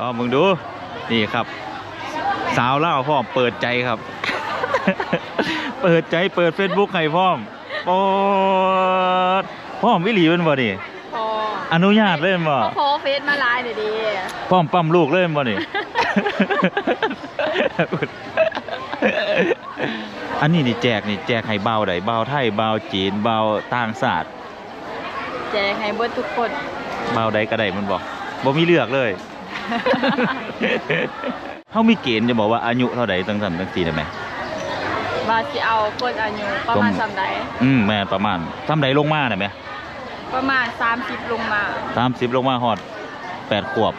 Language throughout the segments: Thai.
อ๋อมึงดู นี่ครับ สาวเล่าวพ่อมเปิดใจครับ เปิดใจเปิดเฟซบุ๊กให้พ่อมปอดพ่อมวิหลีเป็นบ่นี่พออนุญาตเล่นบ่พอเฟซมาไลน์หน่อยดิพ่อมปั๊มลูกเล่นบ่นี่อันนี้นี่แจกนี่แจกให้เบาไดเบาไทยเบาจีนเบาต่างศาสตร์แจกให้เบิดทุกคนเบาใดก็ได้มันบอกบ่มีเลือกเลย เขามีเกณฑ์จะบอกว่าอายุเท่าใดตั้งสันตั้งสี่ได้ไหมว่าสิเอาคนอายุประมาณผมสำใดอืมแม่นประมาณทำใดลงมาได้ไหมประมาณ30ลงมาสามสิบลงมาฮอดแปดขวบ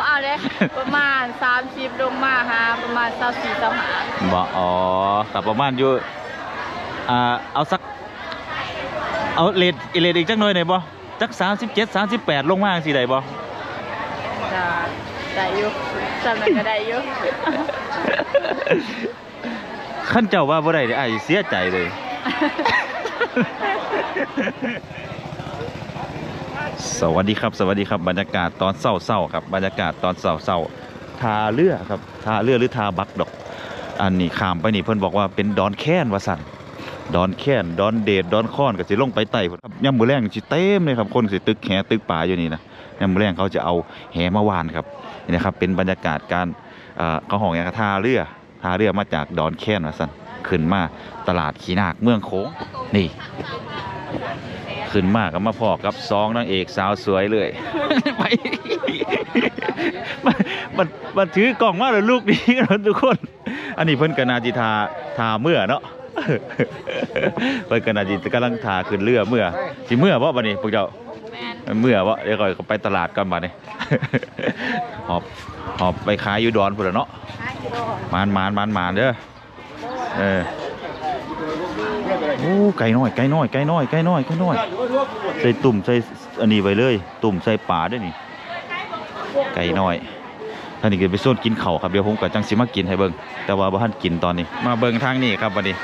บ่เอาเลยประมาณ30ลงมาฮะประมาณ24 25บอกอ๋อกับประมาณอยู่อ่าเอาสักเอาเลทเลทอีกจักหน่อยได้บ่จักสามสิบเจ็ดสามสิบแปดลงมาสิได้บ่จะ ได้อยู่สำนั้นก็ได้อยู่ขั้นเจ้าว่าบ่ได้นี่อ้ายเสียใจเลย สวัสดีครับ สวัสดีครับบรรยากาศตอนเศร้าๆครับ บรรยากาศตอนเศร้าๆทาเรือครับทาเรือหรือทาบักดอก อันนี้ข้ามไปนี่เพิ่นบอกว่าเป็นดอนแค้นว่าสั่น ดอนแค้นดอนเดดดอนค้อนก็สิลงไปไต่ครับย่ำมือแรงสิเต็มเลยครับคนสิตึกแหตึกป่าอยู่นี่นะย่ำมือแรงเขาจะเอาแหมาวานครับนี่นะครับเป็นบรรยากาศการเขาห้องอย่างกับท่าเรือท่าเรือมาจากดอนแค้นว่าสั่นขึ้นมาตลาดขีนากเมืองโขงนี่ ขึ้นมากก็มาพอกับสองนางเอกสาวสวยเลยไปมันมันถือกล่องมาเลยลูกนี้ทุกคน อันนี้เพิ่นกนาจิทาทาเมื่อเนาะ เพิ่นกนาจิกำลังทาขึ้นเรือเมื่อสิเมื่อบ่บัดนี้พวกเจ้าแม่นเมื่อบ่เดี๋ยวก่อนก็ไปตลาดกันบัดนี้ หอบหอบไปขายอยู่ดอนพุ่นล่ะเนาะ5กิโลมานมานมานมานเด้อเออโอ้ไก่น้อยไก่น้อยไก่น้อยไก่น้อยไก่น้อย ใส่ตุ่มใส่อันนี้ไว้เลย ตุ่มใส่ปลาด้วยนี่ ไก่น้อยท่านนี่ก็ไปโซนกินเข่าวครับเดี๋ยวผมกับจังสิมากินให้เบิ่งแต่ว่าบ่ทันกินตอนนี้ มาเบิ่งทางนี้ครับบัดนี้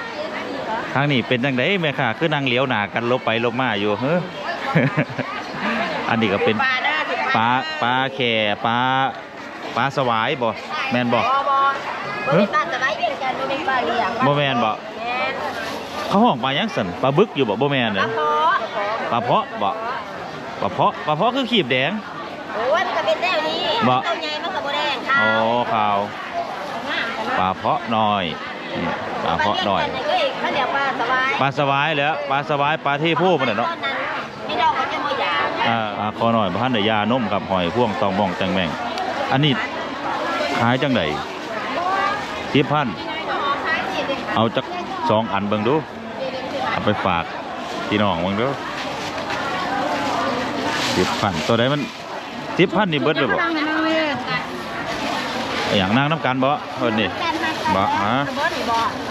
ทางนี้เป็นจังไดแม่ค่ะคือนั่งเลี้ยวหน้ากันลบไปลบมาอยู่เฮ้ออันนี้ก็เป็นปลาเด้อสิปลาปลาแข่ปลาปลาสวายบ่แม่นบ่บ่บ่บ่ได้ปลาสไลด์เป็นกันบ่เป็นปลาเลี้ยงบ่แม่นบ่แม่นเขาห้องปลาหยังสั่นปลาบึกอยู่บ่บ่แม่นปเด้ลาอเพาะปลาเพาะบ่ปลาเพาะปลาเพาะคือขีบแดงโอ้ยมันก็เป็นแนวนี้บ่ตัวใหญ่มันก็บ่แดงค่ะอ๋อขาวปลาเพาะน้อยนี่ปลาเพาะน้อย สวายปลาสวายแล้วปลาสวายปลาเทพูมันน่ะเนาะนี่ดอกมันจะบ่หยาบอ่าปลาคอน้อยบ่ทันได้ยานมกับหอยพ่วงตองบ้องจังแม่งอันนี้ขายจังไดสิบพันเอาจักสองอันเบิ่งดูเอาไปฝากพี่น้องเบิ่งดูสิบพันตัวใดมันสิบพันนี่เบิดเลยบ่อหย่างนางน้ำกันบ่เพิ่นนี่บ่ฮะ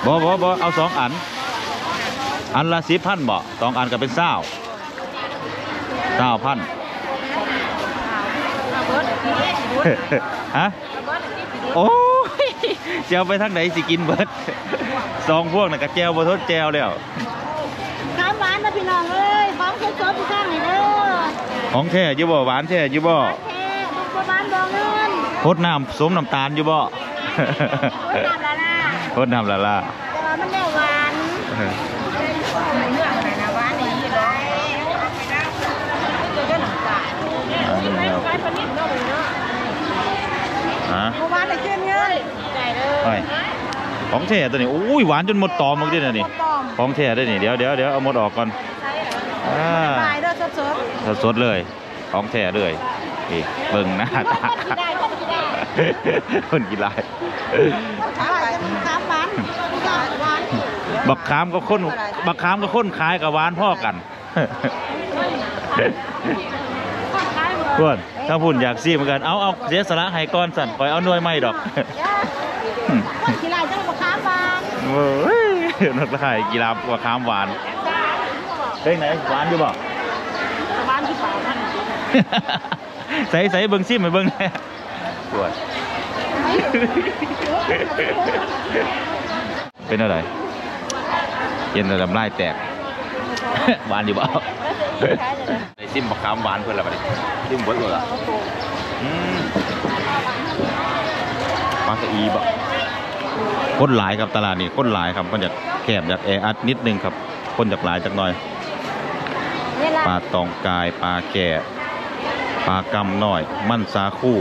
บ่บ่บ่เอาสองอัน อันละสิบพันบ่สองอันก็เป็นเศร้าเศร้าพันฮะโอ้ยเจียวไปทางไหนสิกินเบิดสองพวกน่ะก็แจวบ่ทดแจวแล้วข้ามหวานนะพี่น้องเอ้ยฟ้องสดๆพี่ข้างนี่เด้อของแท้อยู่บ่หวานแท้อยู่บ่แท้ทุกบ้านบ่เงินพดน้ำสมน้ำตาลอยู่บ่โอ้ยน้ำละล่ะพดน้ำละล่ะแต่ว่ามันได้หวานเรื่องอะไรนะหวานนี่เลย ฮะ เมื่อวานได้ขึ้นเงินใจเด้อไปของแท้ตัวนี้อุ้ยหวานจนหมดตอมหมดเลยนะนี่ต้อมของแท้ได้นี่เดี๋ยวเดี๋ยวเดี๋ยวเอาหมดออกก่อนอ่าตายเด้อสดสดๆเลย ของแท้เลยนี่เบิ่งหน้าตาๆได้ก็ได้คนกีฬาขายข้ามหวานหวานบักขามก็คนบักขามก็คนขายกับหวานพ่อกันเพื่อน ถ้าพุ่นอยากซีเหมือนกัน เอาเอาเสียสละให้ก้อนสั่นคอยเอาหน่วยไม่ดอกกีฬาจะมาข้ามหวานเว้ยนักขายกีฬาบักขามหวานเฮ้ยไหนหวานอยู่บ่หวานที่ป่ามันใส่ใส่เบิ้งซิมไปเบิ้งแหน่ปวดเป็นอะไรเย็นระดับไล่แตกหวานอยู่บ่ไอ้ ซิมบักขามหวานเพื่อนละบัดนี้ซิมเบิดเลยล่ะอืมทีบะคนหลายครับตลาดนี้คนหลายครับมันจะแคบจากแออัดนิดนึงครับ คนจากหลายจากหน่อยปลาตองกายปลาแก่ปลากำน้อย มันสาคู่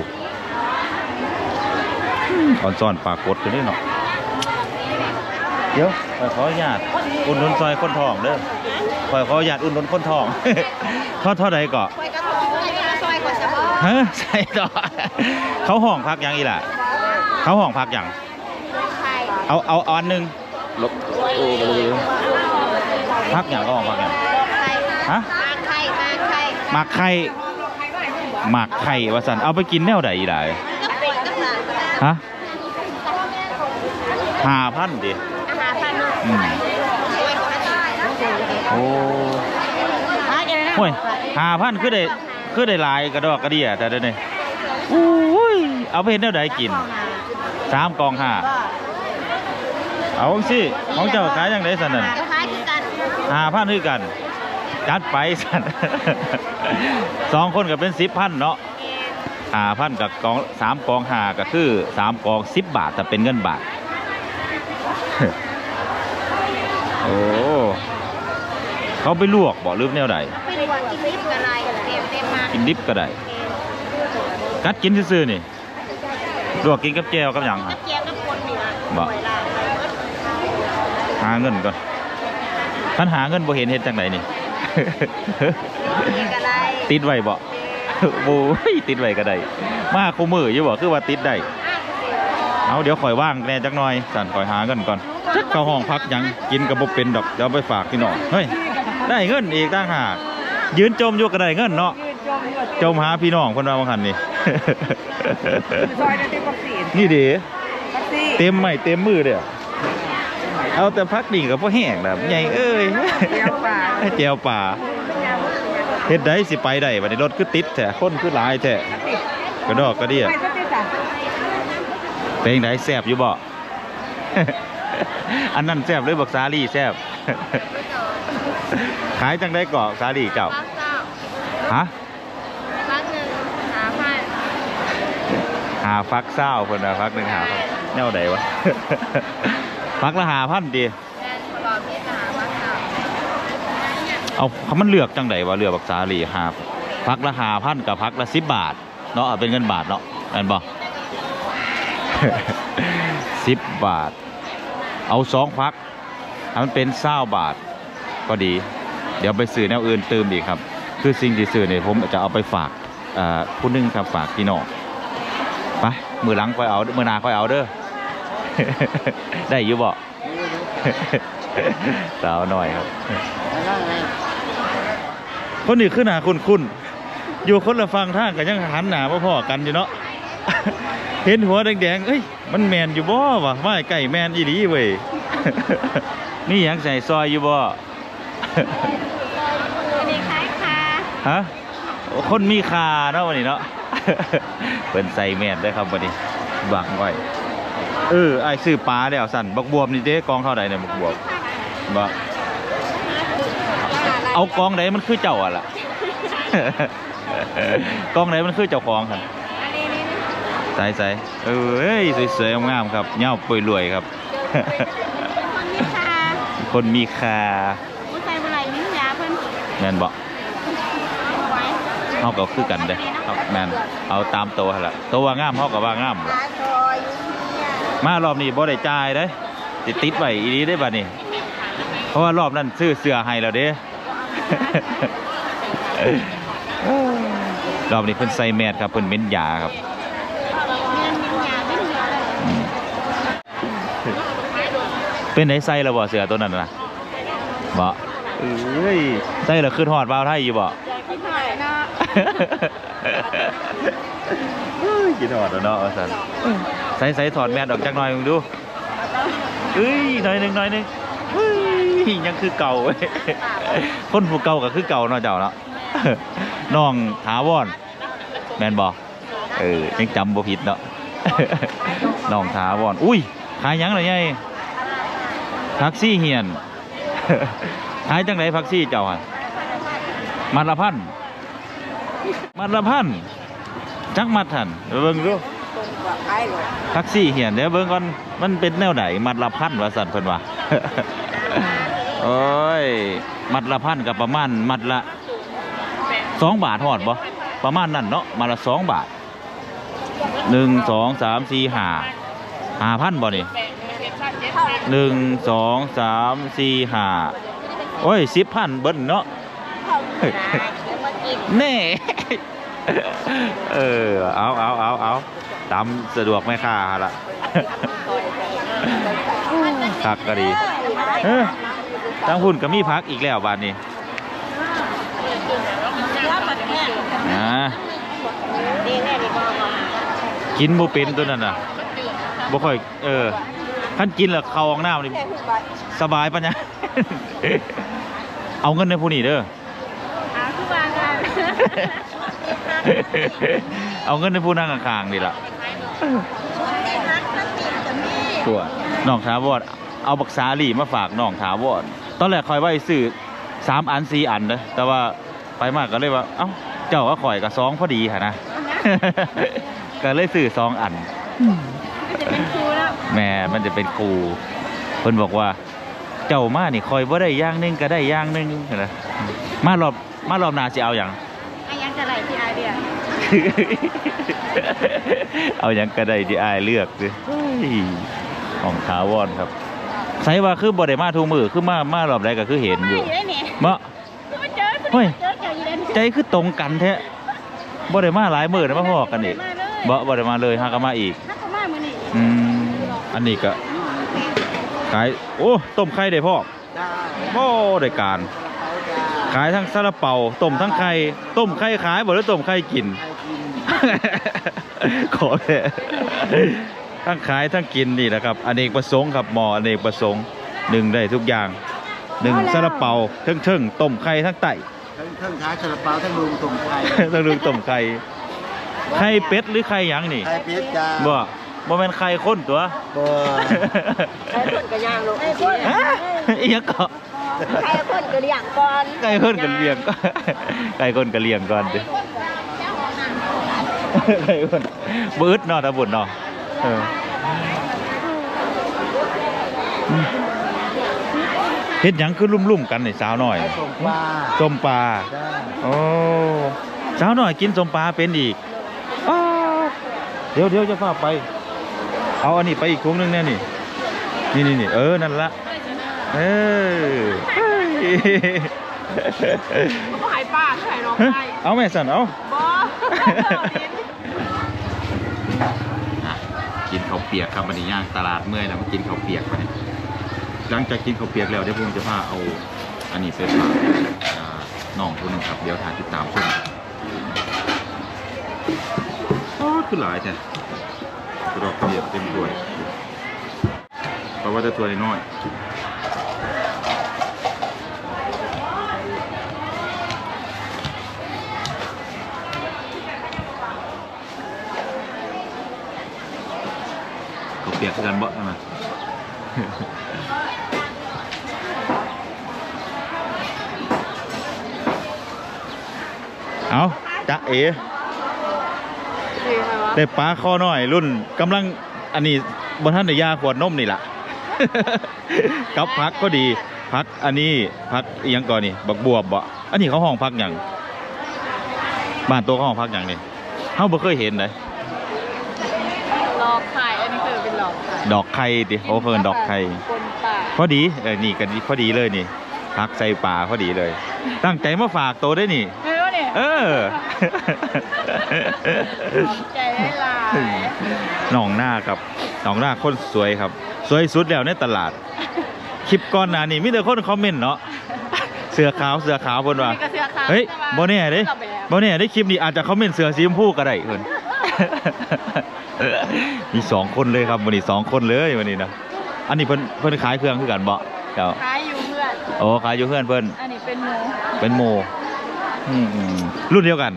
อ่อนซ่อนปลากดตัวนี้เนาะเดี๋ยวขอยขออนุญาตอุ่นนุนซอยคนทองเด้อขอยขออนุญาตอุ่นนุนคนทอง ทอดเท่าใดเกาะซอยกระทงซอยขอเฉพาะฮะใส่ต่อเขาห้องพักยังอีหล่ะเขาห้องพักยังไข่เอาเอาเอาอันหนึงลบโอ้พักอย่างก็ห้องพักอย่างไข่ฮะมาไข่มาไข่หมักไข่หมักไข่ว่าสันเอาไปกินแนวใดอีหล่ะก็เป็นกระหล่ำฮะหาพันดิอาหารพันธุ์อืมโอ้โอ้ย หาพันคือได้คือได้หลายกระดอกกระเดียแต่เดี๋ยวนี้อุ้ยเอาไปเห็นแนวใดกินสามกองห้าเอาสิของเจ้าขายยังไงสันนั่นคล้ายคือกันหาพันคือกันจัดไปสันสองคนก็เป็นสิบพันเนาะหาพันกับกองสามกองหาก็คือสามกองสิบบาทแต่เป็นเงินบาทโอ้ เขาไปลวกบอกลืมแนวใดเป็นวันกินลิฟต์อะไรเต็มเต็มมากินดิบก็ได้กัดกินซื่อๆนี่ลวกกินกับแจวกับหยังตะอะเกียบน้ำคนนี่ละบ่หอยลายหาเงินก่อนท่านหาเงินบ่เห็นเฮ็ดจังไดนี่กินอะไรติดไว้บ่โอ้ยติดไว้ก็ได้มาคู่มืออยู่บ่คือว่าติดได้เอาเดี๋ยวข่อยว่างแน่จักหน่อยสั่นข่อยหาเงินก่อนจักเข้าห้องพักหยังกินก็บ่เป็นดอกเดี๋ยวเอาไปฝากพี่น้องเฮ้ย ได้เงินอีกต่างหาก ยืนจมอยู่ก็ได้เงินเนาะจมหาพี่น้องเพิ่นว่าบ่คันนี่ซอยได้เต็มวัคซีนนี่เด้วัคซีนเต็มไม่เต็มมือเด้อเอาแต่พักนี่ก็บ่แห้งแล้วใหญ่เอ้ยเดียวป่าแจวป่าเฮ็ดได้สิไปได้บัดนี้รถคือติดแท้คนคือหลายแท้กระดอกกระเดียไม่ก็ได้จ้ะเพลงไหนแซ่บอยู่บ่อันนั้นแซ่บเลยบักสาลี่แซ่บ ขายจังได้เกาะสาลี่เจ้าพักเจ้าฮะพักหนึ่งหาพันหาฟักเศร้าเพิ่นน่ะฟักหนึงหาพันแนวใดวะ ฟักละหาพันดี แม่นรอพี่หาพักเจ้าเอาเขามันเลือกจังไดวะเลือกบักสาลี่หาพักละหาพันกับพักละสิบบาท เนาะเอาเป็นเงินบาทเนาะแม่นบ่สิบบาท เอาสองพักให้มันเป็นเศร้าบาท ก็ดี เดี๋ยวไปซื้อแนวอื่นเติมอีกครับ คือสิ่งที่ซื้อเนี่ยผมจะเอาไปฝากผู้หนึงครับฝากพี่น้องไปมือหลังค่อยเอามือหนาค่อยเอาเด้อได้อยู่บ่สาวหน่อยครับคนนี้ขึ้นหนาคุณคุณอยู่คนละฟังทางกันยังหันหนาพ่อๆกันอยู่เนาะเห็นหัวแดงๆ เอ้ย มันแมนอยู่บ่วะว่าไก่แมนอีหลีเว้ยนี่ยังใส่ซอยอยู่บ่ อันนี้คล้ายคาฮะคนมีคาเนาะวันนี้เนาะเป็นใส่แมนได้ครับวันนี้บังไว้เออไอ้ายซื้อปลาแล้วสั่นบักบวบนี่เด้กองเท่าใดเนี่ยบักบวบบ่เอากองใดมันคือเจ้าอะล่ะกองไหนมันคือเจ้าของครับอันนี้นี่ใส่ใส่เอ้ยสวยๆงามๆครับเงาปุยรวยครับ คนมีคา แมนบอกไว้เฮาก็คือกันเด้เอาแมนเอาตามตัวหั่นละตัวว่างามเฮาก็ว่างามล่ะลาซอยเนี่ยมารอบนี้บ่ได้จ่ายเด้ติดติดไว้อีนี้ได้บัดนี้ เพราะว่ารอบนั้นซื้อเสื้อให้แล้วเด้รอบนี้เพิ่นใส่แมสครับเพิ่นเม้นยาครับเงินมิ้นยาไม่มีอะไรอืมเป็นไหนใส่แล้วบ่เสื้อตัวนั้นน่ะบ่ เอ้ยใส่แล้วขึ้นฮอดวาวไทยอยู่บ่ไม่ถ่ายเนาะกินหอดแล้วเนาะว่าสันใส่ใส่ถอดแมสออกจากหน่อยมึงดูเอ้ยหน่อยหนึ่งหน่อยหนึ่งเฮ้ยยังคือเก่าเว้ยคนผู้เก่าก็คือเก่าเนาะเจ้าเนาะน้องถาวรแมนบอเออยังจำบ่ผิดเนาะน้องถาวรอุ้ยขายหยังเหรอไงทักซี่เฮียน ขายจังไหนพักซี่เจ้าอะมัดละพันมัดละพันจักมัดทันเบิ่งดูว่าขายเลยแท็กซี่เหียนเดี๋ยวเบิ่งก่อนมันเป็นแนวไหนมัดละพันว่าสันเพิ่นว่าโอ้ยมัดละพันกับประมาณมัดละสองบาทหอดบ่ประมาณนั้นเนาะมัดละสองบาทหนึ่งสองสามสี่ห้าห้าพันบ่นี่หนึ่งสองสามสี่ห้า โอ้ยสิบพันเบิ้ลเนาะแน่เออเอาเอาเอาเอาตามสะดวกไม่ค่าละพักก็ดีเออตั้งหุ่นก็มีพักอีกแล้วบานนี้นะดีแน่ดีมากกินบ่เป็นตัวนั้นน่ะบ่ค่อย เออท่านกินแล้วเข้าห้องน้ำนี่แค่พูดไปสบายปะเนี่ย เอาเงินในผู้นี้เด้อหาคือวางกันเอาเงินในผู้นั่งข้างๆนี่ล่ะตัวน้องถาวรเอาบักสาลีมาฝากน้องถาวรตอนแรกคอยไว้ซื้อสามอันสี่อันนะแต่ว่าไปมากก็เลยว่า เอ้าเจ้าก็ข่อยกับสองพอดีค่ะนะก็เลยซื้อสองอันจะเป็นครูแล้วแหม่มันจะเป็นครูเพิ่นบอกว่า เจ้ามานี่คอยบ่ได้อย่างหนึงก็ได้อย่างหนึงนะมารอบมารอบหน้าสิเอาอย่างไอ้ยังจะไหลที่ไอเดียเอาอย่างก็ได้ที่อายเลือกสิเฮ้ยของถาวรครับใส่ว่าคือบ่ได้มาทุกมือคือมามารอบใดก็คือเห็นอยู่ได้นี่เมาะคือมาเจอเฮ้ยเจอเจออยู่เด่นใจคือตรงกันแท้บ่ได้มาหลายมื้อนะมาพอกันอีกบ่บ่ได้มาเลยหาก็มาอีกถ้าเขามามือนี่อืมอันนี้ก็ ขายโอ้ต้มไข่ได้พ่อได้โอ้ได้การ ขายทั้งซาลาเปาต้มทั้งไข่ต้มไข่ขายบ่หรือต้มไข่กิน ขอเลยทั้งขายทั้งกินนี่นะครับอเนกประสงค์ครับหมออเนกประสงค์หนึ่งได้ทุกอย่างหนึ่งซาลาเปาเทิงเทิงๆต้มไข่ทั้งไต่ทั้งเครื่องขายซาลาเปาทั้งลุงส่งไข่ทั้งลุงต้มไข่ไข่เป็ดหรือไข่หยังนี่ไข่เป็ดจ้าบ่ บ่แม่นไข่ข้นตัวบ่ใช้คนกระย่างลูกไอ้คนฮะอีหยังก็ใช้คนกระย่างก่อนไก่ข้นกันเลี้ยงก็ไก่ข้นกันเลี้ยงก่อนดิไก่ข้นบืดเนาะตาบุญเนาะเออเฮ็ดหยังคือลุ่มๆกันนี่สาวน้อยไข่ส่งปลาส้มปลาจ้าโอ้สาวน้อยกินส้มปลาเป็นอีกอ้าวเดี๋ยวเดี๋ยวจะพาไป เอาอันนี้ไปอีกถุงหนึงแน่นี่นี่นี่นี่เออนั่นละเออเฮ้ยก็หายป้าหายน้องเฮ้ยไปเอาแม่สันเอาบอกินข้าวเปียกครับวันนี้ย่างตลาดเมื่อยแล้วมากินข้าวเปียกไปหลังจากกินข้าวเปียกแล้วเดี๋ยวผมจะพาเอาอันนี้ไปฝากอ่าน้องคนหนึงครับเดี๋ยวถ่ายติดตามชมอ๋อคือหลายแท้ ดอกเปียกเต็มถ้วยเพราะว่าจะถ้วยน้อยข้าเปียกกันบ่ใช่ไหมเอาจ๊ะเอ๋ ได้ปลาคอน้อยรุ่นกำลังอันนี้บนท่านในยาขวดนมนี่ล่ะ กับพักก็ดีพักอันนี้พักอีหยังก่อนนี่บักบวบบ่อันนี้เขาห้องพักอย่างบ้านตัวเขาห้องพักอย่างนี่เฮาบ่เคยเห็นเลยหลอกขายอันนี้คือเป็นหลอกขายดอกไข่ติโอเพิ่นดอกไข่คนป่าพอดีเออนี่กันพอดีเลยนี่พักใส่ป่าพอดีเลย ตั้งใจมาฝากโตได้นี่ไม่รู้เนี่ย เออใจได้หลายหนองหน้าครับหนองหน้าคนสวยครับ สวยสุดแล้วในตลาด คลิปก่อนหน้านี้มีแต่คนคอมเมนต์เนาะเสือขาวเสือขาวเพิ่นว่ามีกระเสือขาวเฮ้ยใช่ปะบ่แน่เด้เราไปแล้วบ่แน่ได้คลิปนี้อาจจะคอมเมนต์เสือสีชมพูก็ได้เพิ่นมีสองคนเลยครับวันนี้สองคนเลยวันนี้นะอันนี้เพิ่นเพิ่นขายเครื่องคือกันบ่เดี๋ยวขายอยู่เพื่อนโอ้ขายอยู่เพื่อนเพิ่นอันนี้เป็นหมูเป็นโม อืมอืมรุ่นเดียวกัน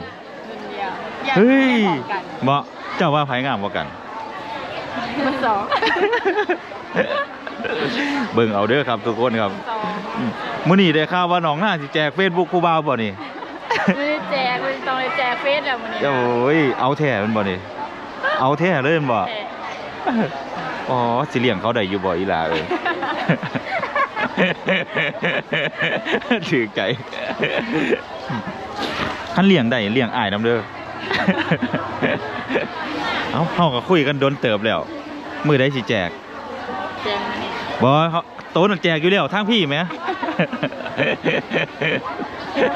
รุ่นเดียวแยกเฮ้ยไม่บอกกันบ่เจ้าว่าไผงามกว่ากันมันสองเบิ่งเอาเด้อครับทุกคนครับสองมื้อนี้ได้ข่าวว่าน้องหน้าสิแจก Facebook ครูบาวบ่นี่ไม่ได้แจกไม่ต้องเลยแจกเฟซแล้วมันนี้โอ้ยเอาแท้มันบ่นี่เอาแท้เลยแม่นบ่แท้อ๋อสิเลี้ยงเขาได้อยู่บ่อีหล่าเอ้ย ถือใจคันเลี้ยงได้เลี้ยงอ้ายนํเด้อเอาเฮาก็คุยกันโดนเติบแล้ว มื้อใดสิแจกแจงมานี่บ่เขาโตนั่นแจกอยู่แล้วทางพี่แหมเ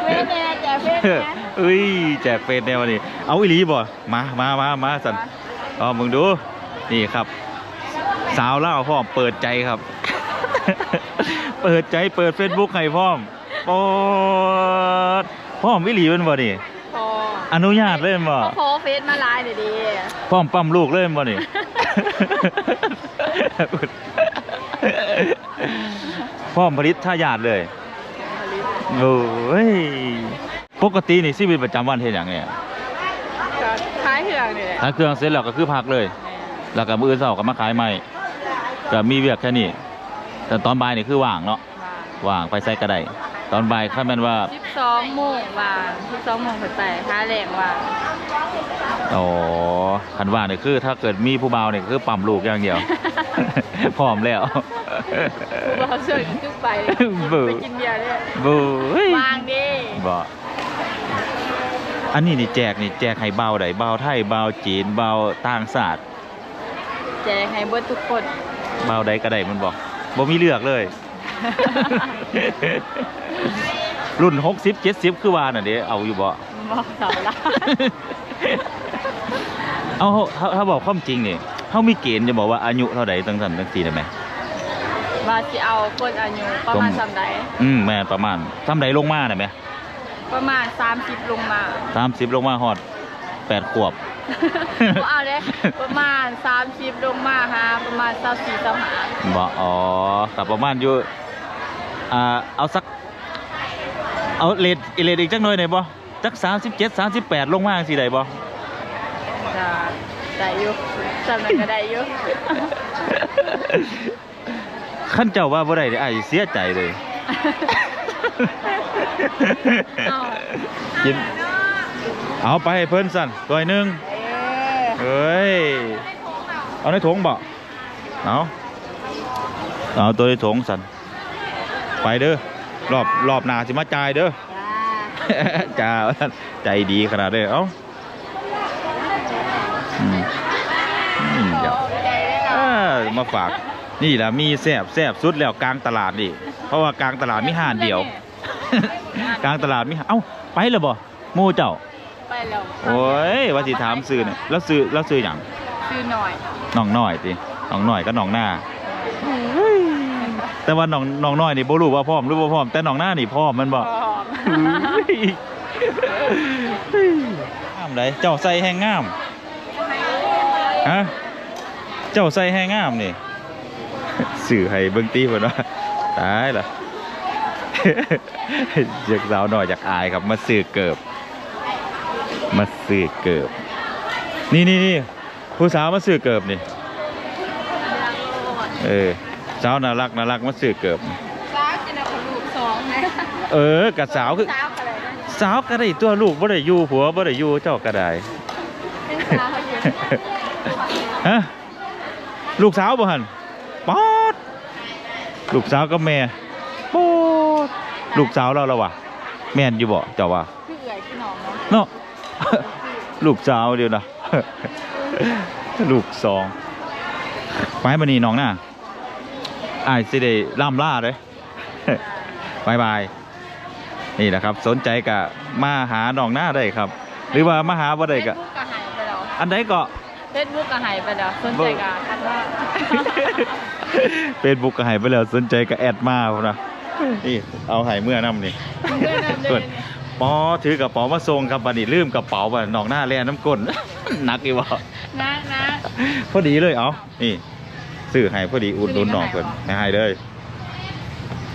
ว้นแน่แจกเว้นแน่เอ้ยแจกเฟซแนวนี่เอาอีหลีบ่มามามามาสันอ๋อมึงดู นี่ครับ สาวเล่าวพร้อมเปิดใจครับ เปิดใจเปิด Facebook ให้พร้อมโปดพร้อมอีหลีแมันบ่นี่พออนุญาตเลยแม่นบ่เขาขอเฟซมาไลน์เดี๋ยวดีพร้อมปั๊มลูกเลยแม่นบ่นี่ พร้อมผลิตทายาทเลยโอ้ยปกตินี่ชีวิตประจำวันเฮ็ดหยังเนี่ยก็คล้ายเหืองนี่แหละถ้าเครื่องเสร็จแล้วก็คือพักเลย แล้วก็มื้ออื่นเช้าก็มาขายใหม่ก็มีเวียกแค่นี้ แต่ตอนบ่ายนี่คือว่างเนาะว่างไปใส่กระไดตอนบ่ายค่าแม่นว่าสิบสองโมงวางสิบสองโมงขึ้นไปค่าแรงวางอ๋อคันว่างนี่คือ ถ้าเกิดมีผู้บ่าวนี่คือปั๊มลูกอย่างเดียว พร้อมแล้วเราช่วยขึ้นไปเบื่อไปกินเบียร์ด้วยบู้ยวางดิบ่อันนี้นี่แจกนี่แจกให้เบาวใดเบาวไทยเบาวจีนเบาวต่างชาติแจกให้เบิดทุกคนเบาวใดก็ได้มันบอก บ่มีเลือกเลย รุ่น60 70คือว่าน่ะเด้เอาอยู่บ่บอกสาวละเอาเขาเขาบอกความจริงนี่เขามีเกณฑ์จะบอกว่าอายุเท่าใดตั้งสันตั้งสี่ได้ไหมมาสิเอาคนอายุประมาณสามใดอืมแม่นประมาณทำใดลงมาได้ไหมประมาณสามสิบลงมาสามสิบลงมาฮอดแปดขวบ บ่เอาเลยประมาณสามสิบลงมาฮะประมาณสามสี่สามห้าบ่อ๋อกับประมาณอยู่อ่าเอาสัก เอาเลทเลทอีกจักหน่อยได้บ่จักสามสิบเจ็ดสามสิบแปดลงมาสิได้บ่จะได้อยู่สำนักก็ได้อยู่ขั้นเจ้าว่าบ่ได้นี่อ้ายเสียใจเลยเอากินเอาไปให้เพิ่นสั่นตัวหนึง เออเอ้ย เอาในถุงบ่เอาเอาตัวในถุงสั่นไปเด้อรอบรอบหน้าสิมาจ่ายเด้อจ้าจ้าใจดีขนาดเด้อเอ้าอืมอืมเดี๋ยวได้เลยเอเนาะอมาฝาก นี่แหละมีแซบแซบสุดแล้วกลางตลาดนี่เพราะว่ากลางตลาดมีห้านเดียว กลางตลาดมีห้าเอ้าไปเลยบ่หมู่เจ้าไป แล้วโอ้ยว่าสิถามซื้อเนี่ยแล้วซื้อแล้วซื้ออย่างซื้อหน่อยน้องน้อยติน้องน้อยก็น้องหน้า แต่ว่าน้องน้องน้อยนี่บ่รู้ว่าพร้อมหรือบ่พร้อมแต่น้องหน้านี่พร้อมแมันบ่พร้อมงามไดเจ้าใส่แห้งงามฮะเจ้าใส่แห้งงามนี่สื่อให้เบิ่งตีเพิ่นว่าตายล่ะอยากสาวน้อยอยากอายครับมาซื้อเกิบ มาซื้อเกิบ นี่นี่นี่ผู้สาวมาซื้อเกิบนี่เออสาวน่ารักน่ารักมาซื้อเกิบ สาวกินเอาลูกสองนะเออกับสาวคือสาวอะไรนะสาวก็ได้ตัวลูกบ่ได้อยู่ผัวบ่ได้อยู่เจ้าก็ได้เป็นสาวอยู่ฮะลูกสาวบ่หันป๊อดลูกสาวกับแม่ป๊อดลูกสาวเราแล้ววะแม่นอยู่บ่เจ้าว่าคือเอื่อยคือหนองเนาะเนาะ ลูกสาวเดียวนะลูกสองไปบันนี้น้องหน้าอายสิได้ล่ำล่าเลยบายบายนี่นะครับ สนใจกะมาหาน้องหน้าได้ครับ หรือว่ามาหาบ่ได้กะเฟซบุ๊กก็หายไปแล้วอันใดก็เฟซบุ๊กก็หายไปแล้วสนใจกันคันว่าเฟซบุ๊กก็ใหายไปแล้วสนใจก็แอดมาพุ่นนะนี่เอาใหายเมื่อน้ำนี่เดินเดินเดิน ปอถือกระเป๋ามาส่งครับบัดนี้ลืมกระเป๋าบ่ะนอกหน้าแล่น้ำก้น หนักอีบ่นะนะพอดีเลยเอานี่ซื้อให้พอดีอุดหนุนน้องเพิ่นให้ให้เลย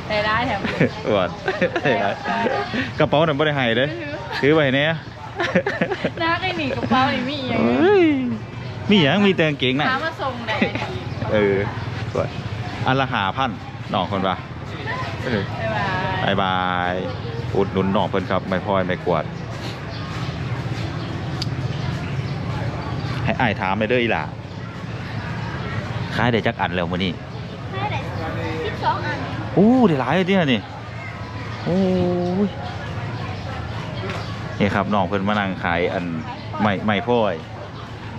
ได้ได้แถมอวดกระเป๋านั่นบ่ได้ให้เด้ถือไว้แน่นะไอ้หนีกระเป๋านี่มีอย่างเอ้ยมีหยังมีแต่กางเกงในหามาส่งได้ดีเออสวยอันละหาพันน้องคนว่าเออบ๊ายบาย บายบาย อุดหนุนน้องเพิ่นครับไม่พ่อยไม่กวาดให้อ้ายถามไปเด้ออีหล่าขายได้จักอันแล้วมื้อนี้ให้ได้สิบสองอันอู้ได้หลายเลยเนี่ยนี่โอ้ยนี่ครับน้องเพิ่นมานั่งขายอันไม่ไม่พ่อย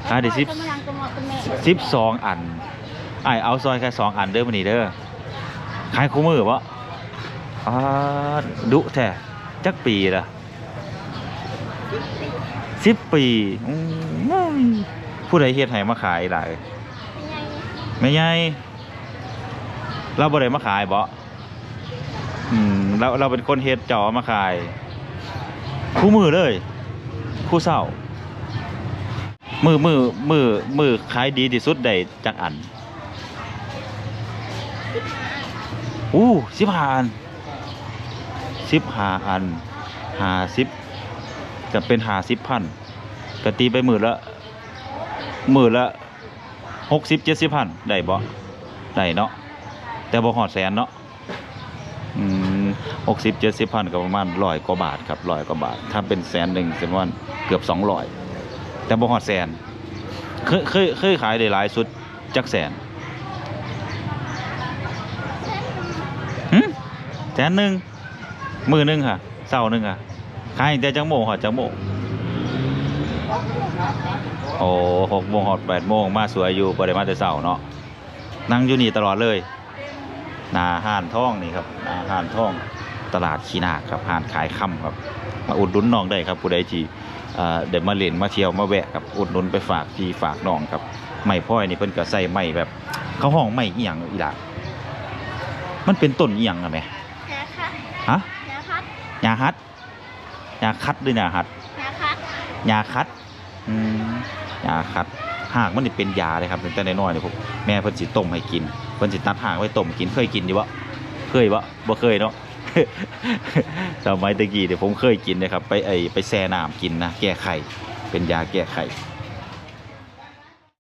ขายได้สิบกำลังกำลังกำลังสิบสองอันไอายเอาซอยแค่สองอันเด้อมันนี่เด้อขายคู่มือปะอ่าดุแท้ จักปีละสิบปีผู้ใดเฮ็ดให้มาขายหลายไม่ใหญ่เราบ่ได้มาขายบ่อืมเราเราเป็นคนเฮ็ดเจาเอมาขาย คู่มือเลย คู่เศร้า มือมือมือมือขายดีที่สุดได้จักอันอู้สิบห้าน สิบห้าอันห้าสิบจะเป็นห้าสิบพันกตีไปมือละมือละหกสิบเจ็ดสิบพันได้บ่ได้เนาะแต่บ่หอดแสนเนาะอืมหกสิบเจ็ดสิบพันก็ประมาณร้อยกว่าบาทครับร้อยกว่าบาท ถ้าเป็นแสนหนึ่งแสนวันเกือบสองร้อยแต่บ่หอดแสนเคยเคยเคยขายได้หลายสุดจักแสนหึแสนหนึ่ง มือหนึ่งค่ะเสาหนึ่งค่ะขายแต่จังโมงหอดจังโมงโอ้หกโมงหอดแปดโมงมาสวยอยู่บ่ได้มาแต่เสาเนาะนั่งอยู่นี่ตลอดเลยหนาห้านท่องนี่ครับหนาห้านท่องตลาดขีนาคครับห้านขายค่ำครับมาอุดหนุนน้องได้ครับผู้ใดที่เอ่อเดี๋ยวมาเล่นมาเที่ยวมาแวะครับอุดหนุนไปฝากพี่ฝากน้องครับไม้พ่อยนี่เพิ่นก็ใส่ไม้แบบเขาห้องไม้อีหยังอีหล่ะมันเป็นต้นอีหยังอะแหม่นาคัดฮะ นาคัดหญ้าฮัดหญ้าคัดหรือหญ้าฮัดนาคัดหญ้าคัดอืมหญ้าคัดหากมันนี่เป็นยาเลยครับตั้งแต่น้อยๆนี่ผมแม่เพิ่นสิต้มให้กินเพิ่นสิตัดหากไว้ต้มกินเคยกินอยู่บ่เคยบ่บ่เคยเนาะสมัยตะกี้เดี๋ยวผมเคยกินนะครับ ไปไอไปแช่น้ำกินนะแก้ไขเป็นยาแก้ไข